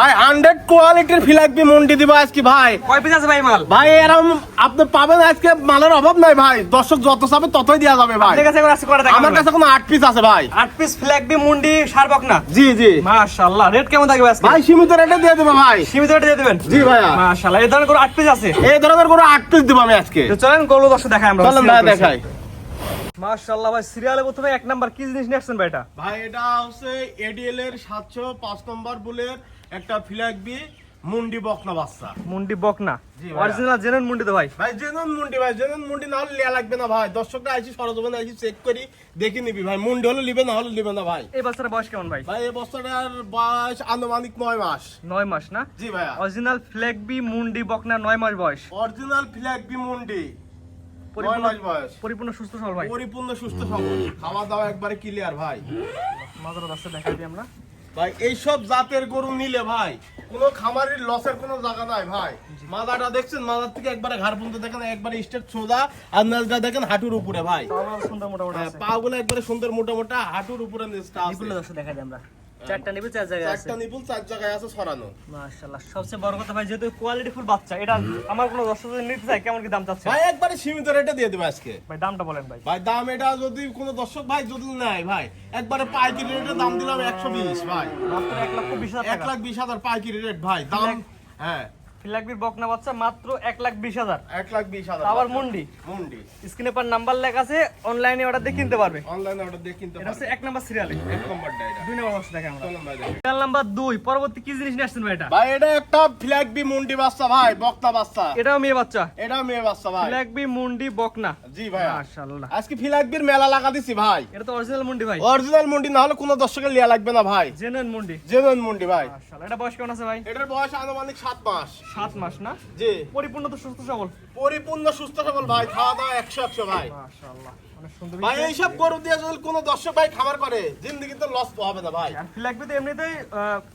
ভাই হান্ড্রেড কোয়ালিটির ফিলাকবি মন্ডি দিব আজকে ভাই। কয় পিস আছে ভাই মাল? ভাই এরকম আপনি পাবেন আজকে মালের অভাব নাই ভাই। দর্শক যত চাবে ততই দেওয়া যাবে ভাই। আপনার কাছে এখন আছে কটা আমার কাছে কোনো আট পিস আছে ভাই। আট পিস ফ্ল্যাগ বি মুন্ডি সারবক না? জি জি। মাশাআল্লাহ রেট কেমন থাকবে আজকে? ভাই সীমিত রেটে দিয়ে দেবো ভাই। সীমিত রেটে দিয়ে দিবেন? জি ভাইয়া। মাশাআল্লাহ এই ধরনের করে আট পিস আছে? এই ধরনের কোনো আট পিস দিব আমি আজকে। তো চলেন গরু দর্শক দেখাই আমরা। চলেন ভাই দেখাই। মাশাআল্লাহ ভাই সিরিয়ালে প্রথমে এক নাম্বার কি জিনিস নিয়ে আসছেন ভাই এটা? ভাই এটা হচ্ছে এডিএল এর সাতশো পাঁচ নম্বর বুলের একটা ফিলাকবি মুন্ডি বকনা বাচ্চা। মুন্ডি বকনা। জি অরিজিনাল জেনুইন মুন্ডি তো ভাই? ভাই জেনুন মুন্ডি ভাই জেনুন মুন্ডি না হলে লাগবে না ভাই। দর্শকরা আইসি সরজমিনে আইসি চেক করি দেখে নিবি ভাই। মুন্ডি হলে লিবে না হলে লিবে না ভাই। এই বাচ্চাটার বয়স কেমন ভাই? ভাই এই বস্তাটার বয়স আনুমানিক নয় মাস। নয় মাস না? জি ভাইয়া। অরিজিনাল ফ্ল্যাগ বি মুন্ডি বকনা নয় মাস বয়স। অরিজিনাল ফিলাকবি মুন্ডি। নয় পরিপূর্ণ সুস্থ সবল ভাই। পরিপূর্ণ সুস্থ সবল। খাওয়া দাওয়া একবারে ক্লিয়ার ভাই। মাজার দিই আমরা। ভাই এইসব জাতের গরু নিলে ভাই কোনো খামারের লসের কোনো জায়গা নাই ভাই। মাদাটা দেখছেন? মাদার থেকে একবারে ঘাড় পর্যন্ত দেখেন একবারে স্টেট সোজা। আর নালটা দেখেন হাঁটুর উপরে ভাই। মোটামুটি হ্যাঁ, পাগুলো একবারে সুন্দর মোটা মোটা হাঁটুর উপরে আমরা। চারটা নিপুল চার জায়গায় আছে। চারটা নিপুল চার জায়গায় আছে ছড়ানো। মাশাআল্লাহ সবচেয়ে বড় কথা ভাই যেহেতু কোয়ালিটি ফুল বাচ্চা এটা আমার কোনো দর্শক নিতে চাই কেমন কি দাম চাচ্ছে? ভাই একবারে সীমিত রেটে দিয়ে দেবে আজকে। ভাই দামটা বলেন ভাই। ভাই দাম এটা যদি কোনো দর্শক ভাই যদি নেয় ভাই একবারে পাইকারি রেটে দাম দিলাম একশো বিশ ভাই। মাত্র এক লক্ষ বিশ হাজার এক টাকা লাখ বিশ হাজার পাইকারি রেট ভাই দাম হ্যাঁ। ফিলাকবির বকনা বাচ্চা মাত্র এক লাখ বিশ হাজার। এক লাখ বিশ হাজার আবার মুন্ডি। মুন্ডি। স্ক্রিনে পার নাম্বার লেখা আছে অনলাইনে অর্ডার দিয়ে কিনতে পারবে। অনলাইনে অর্ডার দিয়ে কিনতে হচ্ছে এক নাম্বার সিরিয়ালে এক নম্বরটা এটা। দুই নাম্বার বক্স দেখে আমরা। সিরিয়াল নাম্বার দুই। পরবর্তী কি জিনিস নিয়ে আসছেন ভাই এটা? ভাই এটা একটা ফ্ল্যাগ বি মুন্ডি বাচ্চা ভাই বক্তা বাচ্চা। এটাও মেয়ে বাচ্চা। এটা মেয়ে বাচ্চা ভাই। ফিলাকবি মুন্ডি বকনা। জি ভাই মাশাআল্লাহ। আজকে ফ্ল্যাগ বির মেলা লাগা দিছি ভাই। এটা তো অরিজিনাল মুন্ডি ভাই। অরিজিনাল মুন্ডি না হলে কোনো দর্শকের লিয়া লাগবে না ভাই। জেনুইন মুন্ডি। জেনুইন মুন্ডি ভাই। মাশাআল্লাহ। এটা বয়স কেমন আছে ভাই? এটার বয়স আনুমানিক সাত মাস। সাত মাস না? জি। পরিপূর্ণ তো সুস্থ সবল। পরিপূর্ণ সুস্থ সবল ভাই খাওয়া দাওয়া একশো একশো ভাই। মাশাআল্লাহ অনেক সুন্দর ভাই এইসব গরু দিয়ে যদি কোনো দর্শক ভাই খাবার করে জিন্দগি তো লস হবে না ভাই। লাগবে তো এমনিতেই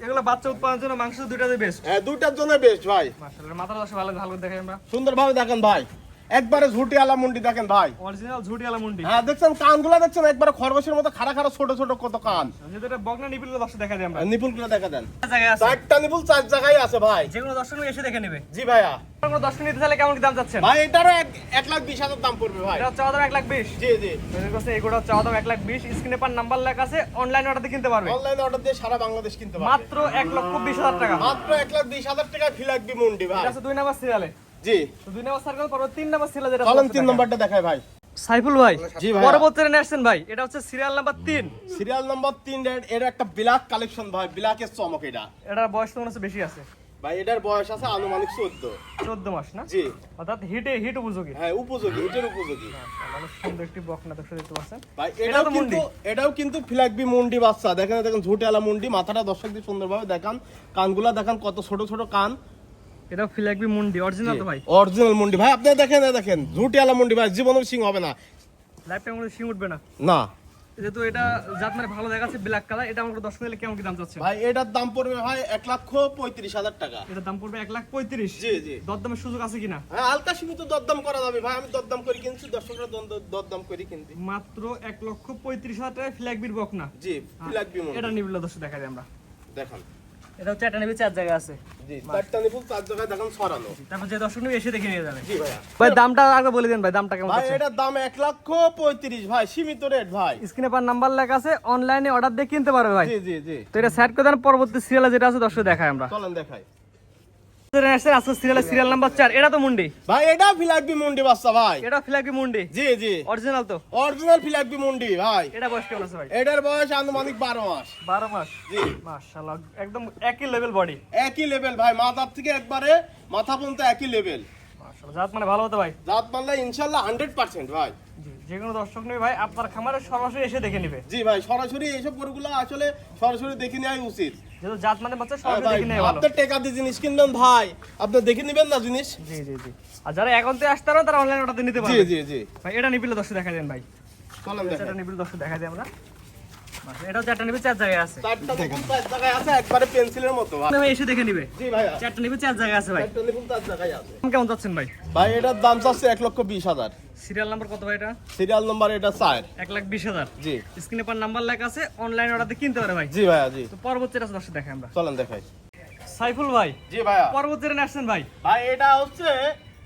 এগুলো বাচ্চা উৎপাদনের জন্য মাংস দুইটাতে বেস্ট হ্যাঁ দুইটার জন্য বেস্ট ভাই। মাশাআল্লাহ মাথার দশে ভালো ভালো করে দেখাই আমরা। সুন্দরভাবে দেখেন ভাই। একবারে ঝুটি আলা মুন্ডি দেখেন ভাই। অরিজিনাল ঝুটিয়ালা মুন্ডি। হ্যাঁ দেখছেন কানগুলা দেখছেন একবারে খরগোশের মতো খাড়া খাড়া ছোট ছোট কত কান। এটা বগনা নিপিল দর্শক দেখা যায় আমরা। নিপুলগুলো দেখা দেন। চারটা নিপুল চার জায়গায় আছে ভাই। যে কোনো দর্শক এসে দেখে নেবে। জি ভাইয়া। কোনো দর্শক নিতে চাইলে কেমন কি দাম চাচ্ছেন? ভাই এটারও এক এক লাখ বিশ হাজার দাম পড়বে ভাই। এটা চাওয়া দাম এক লাখ বিশ। জি জি। এগুলো চাওয়া দাম এক লাখ বিশ। স্ক্রিনে পার নাম্বার লেখা আছে অনলাইন অর্ডার দিয়ে কিনতে পারবে। অনলাইন অর্ডার দিয়ে সারা বাংলাদেশ কিনতে পারবে। মাত্র এক লক্ষ বিশ হাজার টাকা। মাত্র এক লাখ বিশ হাজার টাকা ফি লাগবে মুন্ডি ভাই। এটা দুই নাম্বার সিরিয়ালে জি। দুই নাম্বার সার্কেল পর তিন নাম্বার সিরিয়াল যেটা চলেন তিন নম্বরটা দেখায় ভাই। সাইফুল ভাই জি ভাই পরবর্তী আসছেন ভাই এটা হচ্ছে সিরিয়াল নাম্বার তিন। সিরিয়াল নম্বর তিন এর এর একটা ব্ল্যাক কালেকশন ভাই ব্ল্যাকের চমক এটা। এটার বয়স তো মনে হচ্ছে বেশি আছে। ভাই এটার বয়স আছে আনুমানিক চোদ্দ। চোদ্দ মাস না? জি। অর্থাৎ হিটে হিট উপযোগী। হ্যাঁ উপযোগী এটার উপযোগী। ভালো সুন্দর একটি বকনা দর্শক দেখতে পাচ্ছেন। ভাই এটাও কিন্তু মুন্ডি। এটাও কিন্তু ফিলাকবি মুন্ডি বাচ্চা। দেখেন দেখেন ঝুটে মুন্ডি। মাথাটা দর্শক দিয়ে সুন্দরভাবে দেখান। কানগুলা দেখান কত ছোট ছোট কান। এটাও ফিলাকবি মুন্ডি অরিজিনাল তো ভাই। অরিজিনাল মুন্ডি। ভাই আপনি দেখেন দেখেন মুন্ডি ভাই সিং হবে না। লাইফ টাইম শিং উঠবে না। না। যেহেতু এটা জাত মানে ভালো দেখাচ্ছে ব্ল্যাক কালার এটা আমাকে দশ কেমন কি দাম চাচ্ছে ভাই এটার দাম পড়বে ভাই এক লক্ষ পঁয়ত্রিশ হাজার টাকা। এটার দাম পড়বে এক লাখ পঁয়ত্রিশ। জি জি। দরদামের সুযোগ আছে কিনা? হ্যাঁ হালকা সীমিত দরদাম করা যাবে ভাই আমি দরদাম করে কিনছি দর্শকরা দর- দরদাম করে কিনছি মাত্র এক লক্ষ পঁয়ত্রিশ হাজার টাকায় ফ্ল্যাগবির বক না? জি মুন্ডি এটা নিবিল দর্শক দেখা যায় আমরা। দেখান। এটা হচ্ছে একটা চার জায়গা আছে ভাই দামটা আগে বলে দিন ভাই দামটা কেমন ভাই এটার দাম এক লক্ষ পঁয়ত্রিশ ভাই সীমিত রেট ভাই। স্ক্রিনে পার নাম্বার লেখা আছে অনলাইনে অর্ডার দিয়ে কিনতে পারবে ভাই। জি জি জি। তো এটা সেট করে দেন পরবর্তী সিরিয়ালে যেটা আছে দর্শক দেখায় আমরা। চলেন দেখাই। সিরিয়ালে সিরিয়াল নাম্বার চার। এটা তো মুন্ডি। ভাই এটা ফিলাকবি মুন্ডি বাচ্চা ভাই। এটা মুন্ডি। জি জি। অরিজিনাল তো। অরিজিনাল ফিলাকবি মুন্ডি ভাই। এটা বয়স কেমন আছে ভাই? এটার বয়স আনুমানিক বারো মাস। বারো মাস? জি। মাশাআল্লাহ একদম একই লেভেল বডি একই লেভেল ভাই। মাথার থেকে একবারে মাথা পর্যন্ত একই লেভেল মাশাআল্লাহ জাত মানে ভালো হতো ভাই? জাত ভাই। জি যে কোনো দর্শক নেবে ভাই আপনার খামারে সরাসরি এসে দেখে নেবে। জি ভাই। সরাসরি এইসব গরুগুলো আসলে সরাসরি দেখে নেওয়াই উচিত। যেহেতু জাত মানে বাচ্চা ভাই, দেখে নেওয়া ভালো। আপনার টাকা দিয়ে জিনিস কিনবেন ভাই। আপনি দেখে নেবেন না জিনিস? জি জি জি। আর যারা এখন থেকে আসতে পারেন তারা অনলাইন অর্ডার নিতে পারবে। জি জি। ভাই এটা নিবিলে দর্শক দেখা দেন ভাই। এটা নিবিলে দর্শক দেখা যায় আমরা। বাস, এটা নিবে চার জায়গায় আছে। চারটা নিপুল চার জায়গায় আছে একবারে পেন্সিলের মতো। ভাই ভাই এসে দেখে নিবে। জি ভাইয়া। চারটা নিবে চার জায়গায় আছে ভাই। চারটা নিপুল চার জায়গায় আছে। কেমন যাচ্ছেন ভাই? ভাই এটার দাম চাচ্ছে এক লক্ষ বিশ হাজার। সিরিয়াল নাম্বার কত ভাই এটা? সিরিয়াল নাম্বার এটা চার। এক লাখ বিশ হাজার। জি। স্ক্রিনে পার নাম্বার লেখা আছে অনলাইন অর্ডার দিয়ে কিনতে পারে ভাই। জি ভাইয়া জি। তো পরবর্তী রাস্তা দর্শক দেখে আমরা। চলেন দেখাই। সাইফুল ভাই জি ভাইয়া। পরবর্তী জেনে আসছেন ভাই। ভাই এটা হচ্ছে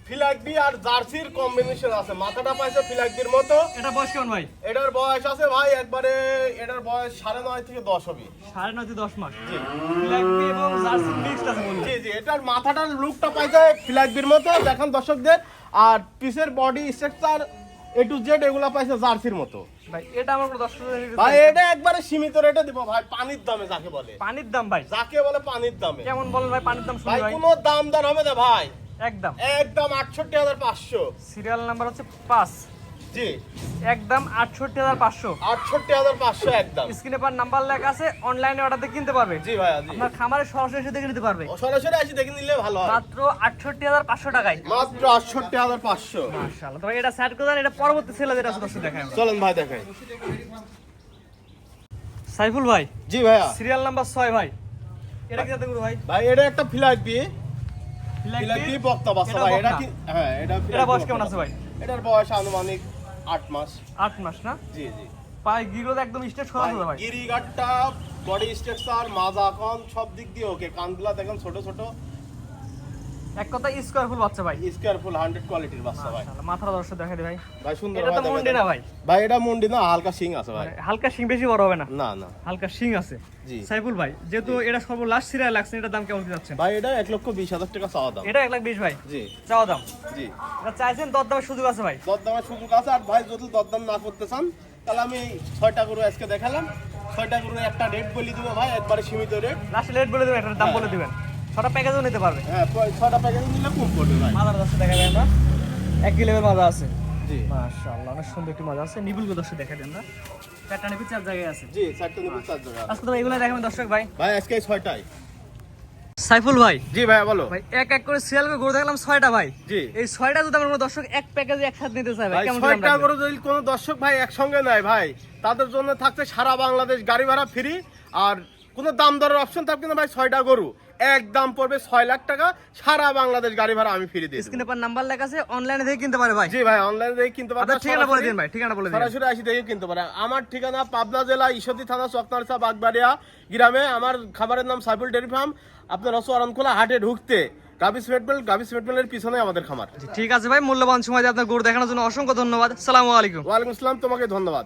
ফিলাকবি আর জার্সির কম্বিনেশন আছে। মাথাটা পাইছে ফিলাকবির মতো। এটা বয়স কেমন ভাই? এটার বয়স আছে ভাই একবারে এটার বয়স সাড়ে নয় থেকে দশ হবে। সাড়ে নয় থেকে দশ মাস। ব্ল্যাকবি এবং জার্সি মিক্সড আছে জি জি এটার মাথাটার লুকটা পাইছে ফিলাকবির মতো দেখান দর্শকদের। আর পিসের body structure A to Z এগুলা পাইছে জার্সির মতো। ভাই এটা আমার নিতে ভাই এটা একবারে সীমিত রেটে দিব ভাই পানির দামে যাকে বলে। পানির দাম ভাই। যাকে বলে পানির দামে। কেমন বলেন ভাই পানির দাম ভাই কোনো দাম দাম হবে না ভাই। একদম। একদম আটষট্টি হাজার পাঁচশো। সিরিয়াল নাম্বার হচ্ছে পাঁচ। জি। একদম আটষট্টি হাজার পাঁচশো। আটষট্টি হাজার পাঁচশো একদম। স্ক্রিনে পার নাম্বার লেখা আছে অনলাইনে অর্ডার দিয়ে কিনতে পারবে। জি ভাইয়া জি। আপনার খামারে সরাসরি এসে দেখে নিতে পারবে। সরাসরি আসি দেখে নিলে ভালো হয়। মাত্র আটষট্টি হাজার পাঁচশো টাকায়। মাত্র আটষট্টি হাজার পাঁচশো। মাশাআল্লাহ তবে এটা সেট করে দেন এটা পরবর্তী ছেলে যেটা আছে দর্শক আমরা। চলেন ভাই দেখাই। সাইফুল ভাই জি ভাইয়া। সিরিয়াল নাম্বার ছয় ভাই। এটা কি জাতের গরু ভাই? ভাই এটা একটা ফ্ল্যাগ দিয়ে Black ফ্ল্যাগ bee? দিয়ে বক্তা বাচ্চা ভাই? এটা কি হ্যাঁ এটা এটা বয়স কেমন আছে ভাই? এটার বয়স আনুমানিক আট মাস। আট মাস না? জি জি। পায়ে গিরো একদম ভাই? বডি স্ট্রাকচার মাজা কন সব দিক দিয়ে ওকে কানগুলা দেখেন ছোট ছোট। এক কথা স্কোয়ার ফুল বাচ্চা ভাই। স্কয়ার ফুল হান্ড্রেড কোয়ালিটির বাচ্চা ভাই। মাশাআল্লাহ দর্শক দেখাই দে ভাই। ভাই সুন্দর এটা তো মুন্ডি না ভাই। ভাই এটা মুন্ডি না হালকা সিং আছে ভাই। হালকা শিং বেশি বড় হবে না। না না। হালকা শিং আছে। জি। সাইফুল ভাই যেহেতু এটা সর্বলাস্ট সিরিয়াল লাগছে এটার দাম কেমন যাচ্ছে? ভাই এটা এক লক্ষ বিশ হাজার টাকা চাওয়া দাম। এটা এক লাখ বিশ ভাই। জি। চাওয়া দাম। জি। এটা চাইছেন দর দামের সুযোগ আছে ভাই। দরদামের সুযোগ আছে আর ভাই যদি দরদাম না করতে চান তাহলে আমি ছয়টা গরু আজকে দেখালাম। ছয়টা গরু একটা রেট বলি দিব ভাই একবারে সীমিত রেট লাস্টে লেট বলে দেবেন এটার দাম হ্যাঁ। বলে দিবেন। ছটা প্যাকেজও নিতে পারবে। হ্যাঁ ছয়টা প্যাকেজ নিলে কম পড়বে ভাই। মাদার দশটা দেখাবে আমরা এক মাজা আছে। জি। মাশাআল্লাহ অনেক সুন্দর একটি মাজা আছে। নিবুল গো দশটা দেখাই আমরা চারটা নিবি চার জায়গায় আছে। জি চারটে নিবি চার জায়গা আজকে তো এগুলো দেখাবেন দর্শক ভাই। ভাই আজকে এই ছয়টাই সাইফুল ভাই। জি ভাই বলো। ভাই এক এক করে সিরিয়াল করে গরু দেখলাম ছয়টা ভাই। জি। এই ছয়টা যদি আমার দর্শক এক প্যাকেজে একসাথে নিতে চাই ভাই কেমন ছয়টা? গরু যদি কোনো দর্শক ভাই একসঙ্গে নেয় ভাই তাদের জন্য থাকছে সারা বাংলাদেশ গাড়ি ভাড়া ফ্রি আর কোনো দাম দরের অপশন থাকবে না ভাই ছয়টা গরু। এক দাম পড়বে ছয় লাখ টাকা। সারা বাংলাদেশ গাড়ি ভাড়া আমি ফিরে দিই। স্ক্রিনে পর নাম্বার লেখা আছে অনলাইনে থেকে কিনতে পারে ভাই। জি ভাই অনলাইনে দেখে কিনতে পারবেন আপনার ঠিকানা বলে দিন ভাই ঠিকানা বলে দিন। সরাসরি আসি দেখে কিনতে পারে। আমার ঠিকানা পাবনা জেলা ঈশ্বরদী থানা চকনারসা বাগবাড়িয়া গ্রামে। আমার খাবারের নাম সাইফুল ডেয়ারি ফার্ম। আপনার রসোয়ারণখোলা হাটে ঢুকতে গাবিস মেটবেল গাবিস মেটবেলের পিছনে আমাদের খামার। ঠিক আছে ভাই মূল্যবান সময় দিয়ে আপনার গরু দেখানোর জন্য অসংখ্য ধন্যবাদ। সালামু আলাইকুম। ওয়ালাইকুম আসসালাম তোমাকে ধন্যবাদ।